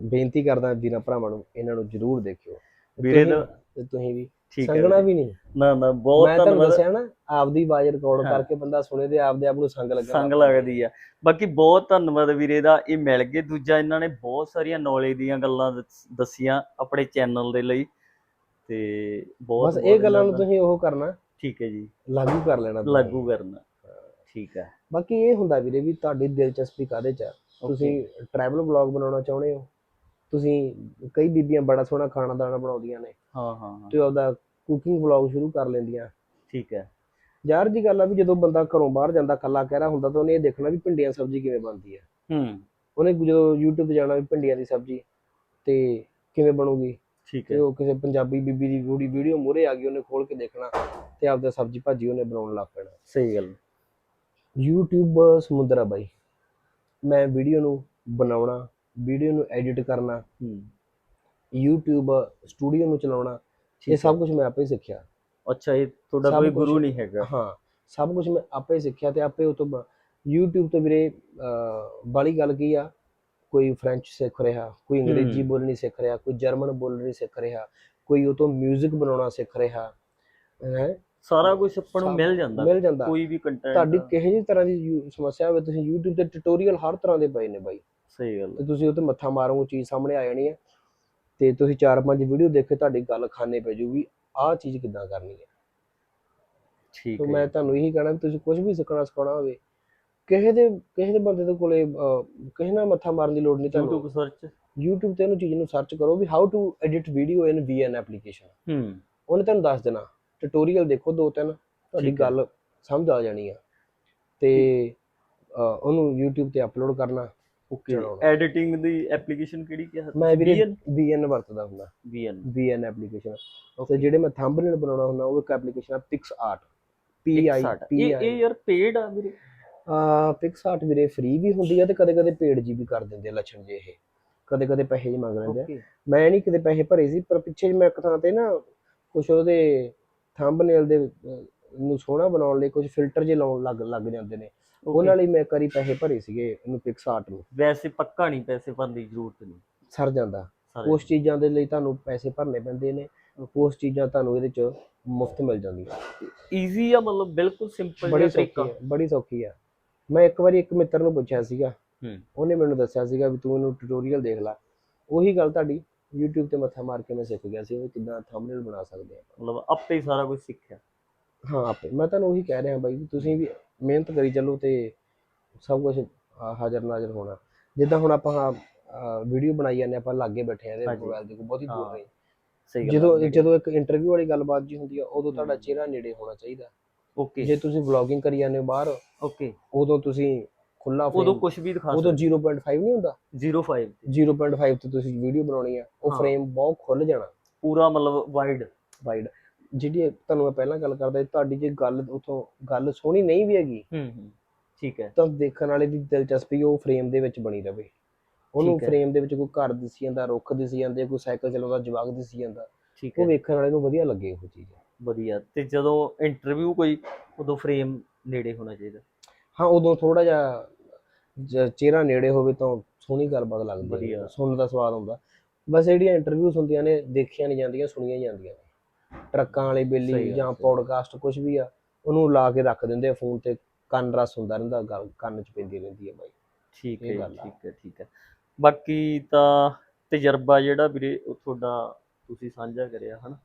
ਬੇਨਤੀ ਕਰਦਾ ਵੀਰਾਂ ਭਰਾਵਾਂ ਨੂੰ ਇਹਨਾਂ ਨੂੰ ਜਰੂਰ ਦੇਖਿਓ। ਵੀਰੇ ਤੁਸੀਂ ਵੀ ਠੀਕ ਹੈ ਸੰਗਣਾ। ਵੀ ਨਹੀਂ। ਨਾ ਨਾ ਬਹੁਤ ਮੈਂ ਤੁਹਾਨੂੰ ਦੱਸਿਆ ਨਾ ਆਪਦੀ ਆਵਾਜ਼ ਰਿਕਾਰਡ। ਕਰਕੇ ਬੰਦਾ ਸੁਣੇ ਤੇ ਆਪਦੇ ਆਪ ਨੂੰ ਸੰਗ ਲੱਗਣ ਸੰਗ। ਲੱਗਦੀ ਆ। ਬਾਕੀ ਬਹੁਤ ਧੰਨਵਾਦ ਵੀਰੇ ਦਾ ਇਹ ਮਿਲ ਗਏ। ਦੂਜਾ ਇਹਨਾਂ ਨੇ ਬਹੁਤ ਸਾਰੀਆਂ ਨੌਲੇਜ ਦੀਆਂ ਗੱਲਾਂ ਦੱਸ- ਦੱਸੀਆਂ ਆਪਣੇ ਚੈਨਲ ਦੇ ਲਈ। ਤੇ ਬਹੁਤ ਬਸ ਇਹ ਗੱਲਾਂ ਨੂੰ ਤੁਸੀਂ ਉਹ ਕਰਨਾ। ਠੀਕ ਹੈ ਜੀ। ਲਾਗੂ ਕਰ ਲੈਣਾ। ਲਾਗੂ ਕਰਨਾ। ਠੀਕ ਹੈ। ਬਾਕੀ ਇਹ ਹੁੰਦਾ ਵੀਰੇ ਵੀ ਤੁਹਾਡੀ ਦਿਲਚਸਪੀ ਕਾਦੇ ਚ ਤੁਸੀਂ ਟਰੈਵਲ ਵਲੌਗ ਬਣਾਉਣਾ ਚਾਹੁੰਦੇ ਹੋ? ਤੁਸੀਂ ਕਈ ਬੀਬੀਆਂ ਬੜਾ ਸੋਹਣਾ ਖਾਣਾ ਦਾਣਾ ਬਣਾਉਂਦੀਆਂ ਨੇ। ਹਾਂ ਹਾਂ ਹਾਂ। ਤੇ ਆਪਦਾ ਕੁਕਿੰਗ ਵਲੌਗ ਸ਼ੁਰੂ ਕਰ ਲੈਂਦੀਆਂ। ਠੀਕ ਹੈ। ਯਾਰ ਜੀ ਗੱਲ ਆ ਵੀ ਜਦੋਂ ਬੰਦਾ ਘਰੋਂ ਬਾਹਰ ਜਾਂਦਾ ਕੱਲਾ ਕਹਿਰਾ ਹੁੰਦਾ ਤਾਂ ਉਹਨੇ ਇਹ ਦੇਖਣਾ ਵੀ ਭਿੰਡੀਆਂ ਸਬਜ਼ੀ ਕਿਵੇਂ ਬਣਦੀ ਹੈ। ਹੂੰ। ਉਹਨੇ ਜਦੋਂ YouTube ਤੇ ਜਾਣਾ ਵੀ ਭਿੰਡੀਆਂ ਦੀ ਸਬਜ਼ੀ ਤੇ ਕਿਵੇਂ ਬਣੂਗੀ ਠੀਕ ਤੇ ਹੈ। ਉਹ ਕਿਸੇ ਪੰਜਾਬੀ ਬੀਬੀ ਦੀ ਵੀਡੀ ਵੀਡੀਓ ਮੂਹਰੇ ਆ ਗਈ ਉਹਨੇ ਖੋਲ ਕੇ ਦੇਖਣਾ ਤੇ ਆਪਦਾ ਸਬਜ਼ੀ ਭਾਜੀ ਉਹਨੇ ਬਣਾਉਣ ਲੱਗ ਪੈਣਾ। ਸਹੀ ਗੱਲ। YouTube ਸਮੁੰਦਰ ਬਾਈ ਮੈਂ ਵੀਡੀਓ ਨੂੰ ਬਣਾਉਣਾ ਵੀਡੀਓ ਨੂੰ ਐਡਿਟ ਕਰਨਾ YouTube ਸਟੂਡੀਓ ਨੂੰ ਚਲਾਉਣਾ ਇਹ ਸਭ ਕੁਝ ਮੈਂ ਆਪੇ ਸਿੱਖਿਆ। ਅੱਛਾ ਇਹ ਤੁਹਾਡਾ ਕੋਈ ਗੁਰੂ ਨਹੀਂ ਹੈਗਾ। ਹਾਂ ਸਭ ਕੁਝ ਮੈਂ ਆਪੇ ਸਿੱਖਿਆ ਤੇ ਆਪੇ ਉਹ ਤੋਂ YouTube ਤੇ ਵੀਰੇ ਬਾਲੀ ਗੱਲ ਕੀ ਆ ਕੋਈ ਫ੍ਰੈਂਚ ਸਿੱਖ ਰਿਹਾ ਕੋਈ ਅੰਗਰੇਜ਼ੀ। ਬੋਲਣੀ ਸਿੱਖ ਰਿਹਾ ਕੋਈ ਜਰਮਨ ਬੋਲਣੀ ਸਿੱਖ ਰਿਹਾ ਕੋਈ ਉਹ ਤੋਂ 뮤직 ਬਣਾਉਣਾ ਸਿੱਖ ਰਿਹਾ ਹੈ? ਸਾਰਾ ਕੁਝ ਆਪਾਂ ਨੂੰ ਮਿਲ ਜਾਂਦਾ ਮਿਲ ਜਾਂਦਾ। ਕੋਈ ਵੀ ਕੰਟੈਂਟ ਤੁਹਾਡੀ ਕਿਸੇ ਜਿਹੀ ਤਰ੍ਹਾਂ ਦੀ ਸਮੱਸਿਆ ਹੋਵੇ ਤੁਸੀਂ YouTube ਤੇ ਟਿਊਟੋਰੀਅਲ ਹਰ ਤਰ੍ਹਾਂ ਦੇ ਪਏ ਨੇ ਬਾਈ। ਸਹੀ ਗੱਲ ਤੇ ਤੁਸੀਂ ਉਹ ਤੇ ਮੱਥਾ ਮਾਰੋਗੇ ਚੀਜ਼ ਸਾਹਮਣੇ ਆ ਜਾਣੀ ਹੈ। ਤੇ ਤੁਸੀਂ ਚਾਰ ਪੰਜ ਵੀਡੀਓ ਦੇਖ ਕੇ ਤੁਹਾਡੀ ਗੱਲ ਖਾਨੇ ਪੈ ਜੂਗੀ ਆਹ ਚੀਜ਼ ਕਿੱਦਾਂ ਕਰਨੀ ਹੈ। ਠੀਕ ਤੇ ਹੈ ਮੈਂ ਤੁਹਾਨੂੰ ਇਹੀ ਕਹਿਣਾ ਤੁਸੀਂ ਕੁਝ ਵੀ ਸਿੱਖਣਾ ਸਿਖਾਉਣਾ ਹੋਵੇ ਕਿਸੇ ਦੇ ਕਿਸੇ ਦੇ ਬੰਦੇ ਦੇ ਕੋਲੇ ਕਿਸੇ ਨਾਲ ਮੱਥਾ ਮਾਰਨ ਦੀ ਲੋੜ ਨਹੀਂ ਤੁਹਾਨੂੰ। YouTube ਸਰਚ YouTube ਤੇ ਉਹਨੂੰ ਚੀਜ਼ ਨੂੰ ਸਰਚ ਕਰੋ ਵੀ how to edit video in VN application ਹੂੰ। ਉਹਨੇ ਤੁਹਾਨੂੰ ਦੱਸ ਦੇਣਾ। ਟਿਊਟੋਰੀਅਲ ਦੇਖੋ ਦੋ ਤਿੰਨ ਤੁਹਾਡੀ। ਗੱਲ ਸਮਝ ਆ ਜਾਣੀ ਆ। ਤੇ ਉਹਨੂੰ YouTube ਤੇ ਅਪਲੋਡ ਕਰਨਾ। ਓਕੇ। ਐਡੀਟਿੰਗ ਦੀ ਐਪਲੀਕੇਸ਼ਨ ਕਿਹੜੀ ਕਿਹਾ? ਮੈਂ ਵੀਰੇ VN? VN ਵਰਤਦਾ ਹੁੰਦਾ। VN VN ਐਪਲੀਕੇਸ਼ਨ ਤੇ ਜਿਹੜੇ ਮੈਂ ਥੰਬਨੇਲ ਬਣਾਉਣਾ ਹੁੰਦਾ ਉਹ ਇੱਕ ਐਪਲੀਕੇਸ਼ਨ ਆ PixArt P I। P ਇਹ I ਇਹ ਯਾਰ ਪੇਡ ਆ ਵੀਰੇ? ਆ PixArt ਵੀਰੇ ਫ੍ਰੀ ਵੀ ਹੁੰਦੀ ਆ ਤੇ ਕਦੇ ਕਦੇ ਪੇਡ ਜੀ ਵੀ ਕਰ ਦਿੰਦੇ ਆ ਲੱਛਣ ਜੇ ਇਹ। ਕਦੇ ਕਦੇ ਪੈਸੇ ਜੀ ਮੰਗ ਲੈਂਦੇ ਆ। ਮੈਂ ਨਹੀਂ ਕਿਤੇ ਪੈਸੇ ਭਰੇ ਸੀ ਪਰ ਪਿੱਛੇ ਜਿਹੇ ਮੈਂ ਇੱਕ ਥਾਂ ਤੇ ਨਾ ਕੁਝ ਉਹਦੇ ਥੰਬਨੇਲ ਦੇ ਅਹ, ਨੂੰ ਸੋਹਣਾ ਬਣਾਉਣ ਲਈ ਕੁਝ ਫਿਲਟਰ ਜੇ ਲਾਉਣ ਲੱਗ ਲੱਗ ਜਾਂਦੇ ਨੇ। ਉਹਨਾਂ ਲਈ ਮੈਂ ਇੱਕ ਵਾਰੀ ਪੈਸੇ ਭਰੇ ਸੀਗੇ ਇਹਨੂੰ PixArt ਨੂੰ। ਵੈਸੇ ਪੱਕਾ ਨਹੀਂ ਪੈਸੇ ਭਰਨ ਦੀ ਜ਼ਰੂਰਤ ਨਹੀਂ। ਸਰ ਜਾਂਦਾ। ਉਸ ਚੀਜ਼ਾਂ ਦੇ ਲਈ ਤੁਹਾਨੂੰ ਪੈਸੇ ਭਰਨੇ ਪੈਂਦੇ ਨੇ। ਉਸ ਚੀਜ਼ਾਂ ਤੁਹਾਨੂੰ ਇਹਦੇ ਚ ਮੁਫਤ ਮਿਲ ਜਾਂਦੀਆਂ ਈਜ਼ੀ ਆ ਮਤਲਬ ਬਿਲਕੁਲ ਸਿੰਪਲ ਜਿਹਾ ਤਰੀਕਾ। ਬੜੀ ਸੌਖੀ ਹੈ। ਮੈਂ ਇੱਕ ਵਾਰੀ ਇੱਕ ਮਿੱਤਰ ਨੂੰ ਪੁੱਛਿਆ ਸੀਗਾ। ਹੂੰ। ਉਹਨੇ ਮੈਨੂੰ ਦੱਸਿਆ ਸੀਗਾ ਵੀ ਤੂੰ ਇਹਨੂੰ ਟਿਊਟੋਰੀਅਲ ਦੇਖ ਲੈ। ਉਹੀ ਗੱਲ ਤੁਹਾਡੀ YouTube ਤੇ ਮੱਥਾ ਮਾਰ ਕੇ ਮੈਂ ਸਿੱਖ ਗਿਆ ਸੀ ਵੀ ਕਿੱਦਾਂ ਥੰਬਨੇਲ ਬਣਾ ਸਕਦੇ ਆ ਮਤਲਬ ਆਪੇ ਹੀ ਸਾਰਾ ਕੁਝ ਸਿੱਖਿਆ। ਹਾਂ ਆਪੇ। ਮੈਂ ਤੁਹਾਨੂੰ ਉਹੀ ਕਹਿ ਰਿਹਾ ਬਾਈ ਤੁਸੀਂ ਵੀ ਮਿਹਨਤ ਕਰੀ ਚੱਲੋ ਤੇ ਸਭ ਕੁਝ ਹਾਜ਼ਰ ਨਾਜ਼ਰ ਹੋਣਾ। ਜਿੱਦਾਂ ਹੁਣ ਆਪਾਂ ਵੀਡੀਓ ਬਣਾਈ ਜਾਂਦੇ ਆਪਾਂ ਲਾਗੇ ਬੈਠੇ ਆ ਇਹਦੇ। ਮੋਬਾਈਲ ਦੇ ਕੋਲ ਬਹੁਤੀ ਦੂਰ ਨਹੀਂ। ਸਹੀ ਜਦੋਂ ਜਦੋਂ ਇੱਕ ਇੰਟਰਵਿਊ ਵਾਲੀ ਗੱਲਬਾਤ ਜੀ ਹੁੰਦੀ ਆ ਉਦੋਂ ਤੁਹਾਡਾ। ਚਿਹਰਾ ਨੇੜੇ ਹੋਣਾ ਚਾਹੀਦਾ। ਓਕੇ। ਜੇ ਤੁਸੀਂ ਵਲੌਗਿੰਗ ਕਰੀ ਜਾਂਦੇ ਹੋ ਬਾਹਰ ਓਕੇ। ਉਦੋਂ ਤੁਸੀਂ ਖੁੱਲਾ ਉਦੋਂ ਕੁਝ ਵੀ ਦਿਖਾ ਉਦੋਂ 0.5 ਨਹੀਂ ਹੁੰਦਾ? 05 0.5 ਤੇ। ਤੁਸੀਂ ਵੀਡੀਓ ਬਣਾਉਣੀ ਆ ਉਹ। ਫਰੇਮ ਬਹੁਤ ਖੁੱਲ ਜਾਣਾ। ਪੂਰਾ ਮਤਲਬ ਵਾਈਡ ਵਾਈਡ ਜਿਹੜੀ ਤੁਹਾਨੂੰ ਮੈਂ ਪਹਿਲਾਂ ਗੱਲ ਕਰਦਾ ਤੁਹਾਡੀ ਜੇ ਗੱਲ ਉਥੋਂ ਗੱਲ ਸੋਹਣੀ ਨਹੀਂ ਵੀ ਹੈਗੀ ਹੂੰ ਹੂੰ। ਠੀਕ ਹੈ ਤਾਂ ਦੇਖਣ ਵਾਲੇ ਦੀ ਦਿਲਚਸਪੀ ਉਹ ਫਰੇਮ ਦੇ ਵਿੱਚ ਬਣੀ ਰਵੇ। ਉਹਨੂੰ। ਫਰੇਮ ਦੇ ਵਿੱਚ ਕੋਈ ਘਰ ਦਿਸੀ ਜਾਂਦਾ ਰੁੱਖ ਦਿਸੀ ਜਾਂਦੇ ਕੋਈ ਸਾਈਕਲ ਚਲਾਉਂਦਾ ਜਵਾਕ ਦਿਸੀ ਜਾਂਦਾ ਠੀਕ ਉਹ ਹੈ। ਵੇਖਣ ਵਾਲੇ ਨੂੰ ਵਧੀਆ ਲੱਗੇ ਉਹ ਚੀਜ਼। ਵਧੀਆ। ਤੇ ਜਦੋਂ ਇੰਟਰਵਿਊ ਕੋਈ ਉਦੋਂ ਫਰੇਮ ਨੇੜੇ ਹੋਣਾ ਚਾਹੀਦਾ? ਹਾਂ ਉਦੋਂ ਥੋੜਾ ਜਿਹਾ ਚਿਹਰਾ ਨੇੜੇ ਹੋਵੇ ਤਾਂ ਸੋਹਣੀ ਗੱਲਬਾਤ ਲੱਗਦੀ। ਹੈ ਸੁਣਨ ਦਾ ਸਵਾਦ ਆਉਂਦਾ। ਬਸ ਜਿਹੜੀਆਂ ਇੰਟਰਵਿਊਸ ਹੁੰਦੀਆਂ ਨੇ ਦੇਖੀਆਂ ਨਹੀਂ ਜਾਂਦੀਆਂ ਸੁਣੀਆਂ ਜਾਂਦੀਆਂ ਨੇ। ਟਰੱਕਾਂ ਵਾਲੇ ਬੇਲੀ ਜਾਂ। ਪੋਡਕਾਸਟ ਕੁਝ ਵੀ ਆ ਉਹਨੂੰ ਲਾ ਕੇ ਰੱਖ ਦਿੰਦੇ ਆ ਫੋਨ ਤੇ ਕੰਨ ਰਸ ਹੁੰਦਾ ਰਹਿੰਦਾ ਗੱਲ ਕੰਨ 'ਚ ਪੈਂਦੀ ਰਹਿੰਦੀ ਹੈ ਬਾਈ। ਠੀਕ ਹੈ ਆ। ਠੀਕ ਹੈ ਠੀਕ ਹੈ। ਬਾਕੀ ਤਾਂ ਤਜਰਬਾ ਜਿਹੜਾ ਵੀਰੇ ਤੁਹਾਡਾ ਤੁਸੀਂ ਸਾਂਝਾ ਕਰਿਆ ਹਨਾ?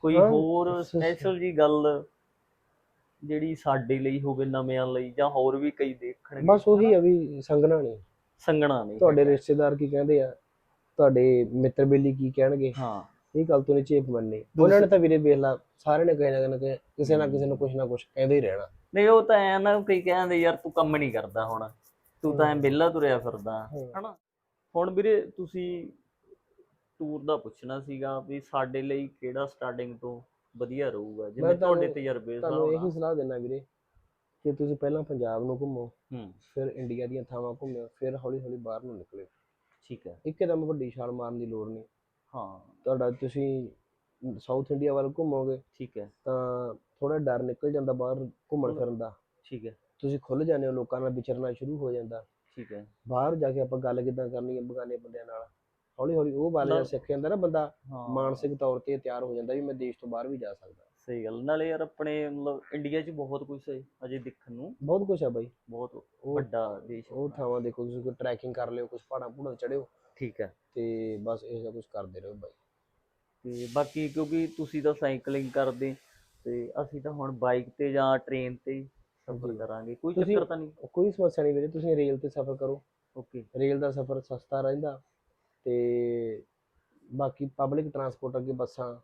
ਕੋਈ ਹੋਰ ਸਪੈਸ਼ਲ ਜੀ ਗੱਲ ਜਿਹੜੀ ਸਾਡੇ ਲਈ ਹੋਵੇ ਨਵਿਆਂ ਲਈ ਜਾਂ ਹੋਰ ਵੀ ਕਈ ਦੇਖਣਗੇ ਬਸ ਉਹੀ ਆ ਵੀ ਸੰਗਣਾ ਨਹੀਂ। ਸੰਗਣਾ ਨਹੀਂ ਤੁਹਾਡੇ ਰਿਸ਼ਤੇਦਾਰ ਕੀ ਕਹਿੰਦੇ ਆ? ਤੁਹਾਡੇ ਮਿੱਤਰ ਬੇਲੀ ਕੀ ਕਹਿਣਗੇ? ਹਾਂ। ਇਹ ਗੱਲ ਤੋਂ ਨਹੀਂ। ਝੇਪ ਮੰਨਣੀ ਉਹਨਾਂ ਨੇ ਤਾਂ ਵੀਰੇ ਵੇਖ ਲਾ ਸਾਰਿਆਂ ਨੇ ਕਹੇ ਨਾ ਨਾ ਕਿਸੇ ਨਾ ਕਿਸੇ ਨੂੰ ਕੁਛ ਨਾ ਕੁਛ ਕਹਿੰਦੇ ਹੀ ਰਹਿਣਾ। ਨਹੀਂ ਉਹ ਤਾਂ ਐ ਨਾ ਕਈ ਕਹਿੰਦੇ ਯਾਰ ਤੂੰ ਕੰਮ ਨਹੀਂ ਕਰਦਾ ਹੁਣ। ਤੂੰ ਤਾਂ ਐ ਵਿਹਲਾ ਤੁਰਿਆ ਫਿਰਦਾ। ਹੂੰ। ਹਨਾ? ਹੁਣ ਵੀਰੇ ਤੁਸੀਂ ਟੂਰ ਦਾ ਪੁੱਛਣਾ ਸੀਗਾ ਵੀ ਸਾਡੇ ਲਈ ਕਿਹੜਾ ਸਟਾਰਟਿੰਗ ਤੋਂ ਵਧੀਆ ਰਹੂਗਾ? ਜਿਵੇਂ ਮੈਂ ਤੁਹਾਡੇ ਤੁਹਾਨੂੰ- ਤਜਰਬੇ ਤੁਹਾਨੂੰ ਹਿਸਾਬ ਇਹੀ ਸਲਾਹ ਦੇਣਾ ਵੀਰੇ ਕਿ ਤੁਸੀਂ ਪਹਿਲਾਂ ਪੰਜਾਬ ਨੂੰ ਘੁੰਮੋ ਹੂੰ। ਫਿਰ ਇੰਡੀਆ ਦੀਆਂ ਥਾਵਾਂ ਘੁੰਮਿਓ ਫਿਰ ਹੌਲੀ ਹੌਲੀ ਬਾਹਰ ਨੂੰ ਨਿਕਲਿਓ। ਠੀਕ ਹੈ। ਇੱਕਦਮ ਵੱਡੀ ਛਾਲ ਮਾਰਨ ਦੀ ਲੋੜ ਨਹੀਂ। ਹਾਂ। ਤੁਹਾਡਾ ਤੁਸੀਂ ਸਾਊਥ ਇੰਡੀਆ ਵੱਲ ਘੁੰਮੋਗੇ ਠੀਕ ਹੈ। ਤਾਂ ਥੋੜਾ ਡਰ ਨਿਕਲ ਜਾਂਦਾ ਬਾਹਰ ਘੁੰਮਣ ਫਿਰਨ ਦਾ। ਠੀਕ ਹੈ। ਤੁਸੀਂ ਖੁੱਲ ਜਾਂਦੇ ਹੋ ਲੋਕਾਂ ਨਾਲ ਵਿਚਰਨਾ ਸ਼ੁਰੂ ਹੋ ਜਾਂਦਾ। ਠੀਕ ਹੈ। ਬਾਹਰ ਜਾ ਕੇ ਆਪਾਂ ਗੱਲ ਕਿੱਦਾਂ ਕਰਨੀ ਹੈ ਬਗਾਨੇ ਬੰਦਿਆਂ ਨਾਲ? ਹੌਲੀ ਹੌਲੀ ਉਹ ਬਾਰੇ ਸਿੱਖ ਜਾਂਦਾ ਨਾ ਬੰਦਾ ਹਾਂ। ਮਾਨਸਿਕ ਤੌਰ ਤੇ ਤਿਆਰ ਹੋ ਜਾਂਦਾ ਵੀ ਮੈਂ ਦੇਸ਼ ਤੋਂ ਬਾਹਰ ਵੀ ਜਾ ਸਕਦਾ। ਸਹੀ ਗੱਲ। ਨਾਲੇ ਯਾਰ ਆਪਣੇ ਮਤਲਬ ਇੰਡੀਆ 'ਚ ਬਹੁਤ ਕੁਝ ਹੈ ਅਜੇ ਦੇਖਣ ਨੂੰ। ਬਹੁਤ ਕੁਝ ਆ ਬਾਈ। ਬਹੁਤ ਵੱਡਾ ਦੇਸ਼ ਉਹ। ਥਾਵਾਂ ਦੇਖੋ ਤੁਸੀਂ ਕੋਈ ਟਰੈਕਿੰਗ ਕਰ ਲਿਓ ਕੁਝ ਪਹਾੜਾਂ ਪੂੜਾਂ ਚੜਿਓ ਠੀਕ ਹੈ। ਤੇ ਬਸ ਇਹ ਜਿਹਾ ਕੁਝ ਕਰਦੇ ਰਹੋ ਬਾਈ। ਤੇ ਬਾਕੀ ਕਿਉਂਕਿ ਤੁਸੀਂ ਤਾਂ ਸਾਈਕਲਿੰਗ ਕਰਦੇ ਤੇ ਅਸੀਂ ਤਾਂ ਹੁਣ ਬਾਈਕ ਤੇ ਜਾਂ ਟ੍ਰੇਨ ਤੇ ਸਫ਼ਰ। ਕਰਾਂਗੇ ਕੋਈ ਤੁਸੀਂ- ਚੱਕਰ ਤਾਂ ਨਹੀਂ? ਕੋਈ ਸਮੱਸਿਆ ਨਹੀਂ ਵੀਰੇ ਤੁਸੀਂ ਰੇਲ ਤੇ ਸਫ਼ਰ ਕਰੋ। ਓਕੇ ਰੇਲ ਦਾ ਸਫ਼ਰ ਸਸਤਾ ਰਹਿੰਦਾ ਤੇ ਬਾਕੀ ਪਬਲਿਕ ਟਰਾਂਸਪੋਰਟ ਅੱਗੇ ਬੱਸਾਂ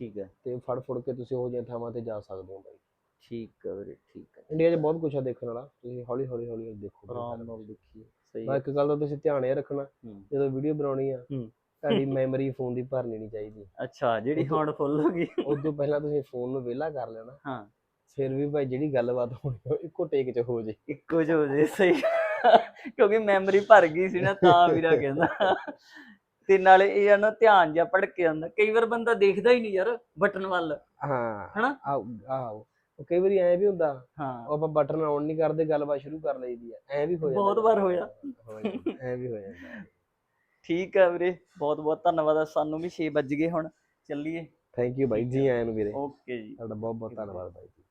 ਠੀਕ ਹੈ। ਤੇ ਫੜ ਫੜ ਕੇ ਤੁਸੀਂ ਉਹ ਜਿਹੀਆਂ ਥਾਵਾਂ ਤੇ ਜਾ ਸਕਦੇ ਹੋ ਬਾਈ। ਠੀਕ ਹੈ ਵੀਰੇ ਠੀਕ ਹੈ ਇੰਡੀਆ 'ਚ ਬਹੁਤ ਕੁਝ ਆ ਦੇਖਣ ਵਾਲਾ ਤੁਸੀਂ ਹੌਲੀ ਹੌਲੀ ਹੌਲੀ ਦੇਖੋ ਆਰਾਮ ਨਾਲ ਦੇਖੀਏ ਸਹੀ ਹੈ ਇੱਕ ਗੱਲ ਦਾ ਤੁਸੀਂ ਧਿਆਨ ਇਹ ਰੱਖਣਾ। ਜਦੋਂ ਵੀਡੀਓ ਬਣਾਉਣੀ ਆ। ਤੁਹਾਡੀ ਮੈਮਰੀ ਫੋਨ ਦੀ ਭਰਨੀ ਨਹੀਂ ਚਾਹੀਦੀ। ਅੱਛਾ ਜਿਹੜੀ ਹੁਣ ਫੁੱਲ ਹੋ ਗਈ। ਉਸ ਤੋਂ ਪਹਿਲਾਂ ਤੁਸੀਂ ਫੋਨ ਨੂੰ ਵਿਹਲਾ ਕਰ ਲੈਣਾ। ਹਾਂ। ਫਿਰ ਵੀ ਭਾਈ ਜਿਹੜੀ ਗੱਲਬਾਤ ਹੋਣੀ ਉਹ ਇੱਕੋ ਟੇਕ 'ਚ ਹੋ ਜੇ। ਇੱਕੋ ਜਿਹਾ ਹੋ ਜੇ ਸਹੀ। ਕਿਉਂਕਿ ਮੈਮਰੀ ਭਰ ਗਈ ਸੀ ਨਾ ਤਾਂ ਵੀਰਾ ਕਹਿੰਦਾ। ਤੇ ਨਾਲੇ ਇਹ ਆ ਨਾ ਧਿਆਨ ਜਿਹਾ ਭੜਕ ਜਾਂਦਾ ਕਈ ਵਾਰ ਬੰਦਾ ਦੇਖਦਾ ਹੀ ਨਹੀਂ ਯਾਰ ਬਟਨ ਵੱਲ। ਹਾਂ ਹਨਾ? ਆਹ ਆਹ ਉਹ ਕਈ ਵਾਰੀ ਐ ਵੀ ਹੁੰਦਾ ਹਾਂ। ਉਹ ਆਪਾਂ ਬਟਨ ਆਨ ਨਹੀਂ ਕਰਦੇ ਗੱਲਬਾਤ ਸ਼ੁਰੂ ਕਰ ਲਈਦੀ ਆ। ਐ ਵੀ ਹੋ ਜਾਂਦਾ। ਬਹੁਤ ਵਾਰ ਹੋਇਆ। ਐ ਵੀ ਹੋ ਜਾਂਦਾ। ਠੀਕ ਹੈ ਵੀਰੇ ਬਹੁਤ ਬਹੁਤ ਧੰਨਵਾਦ ਆ, ਸਾਨੂੰ ਵੀ 6 ਵੱਜ ਗਏ ਹੁਣ ਚੱਲੀਏ। ਥੈਂਕ ਯੂ ਬਾਈ ਜੀ ਆਇਆਂ ਨੂੰ ਵੀਰੇ। ਓਕੇ ਜੀ। ਤੁਹਾਡਾ ਬਹੁਤ ਬਹੁਤ ਧੰਨਵਾਦ ਬਾਈ ਜੀ।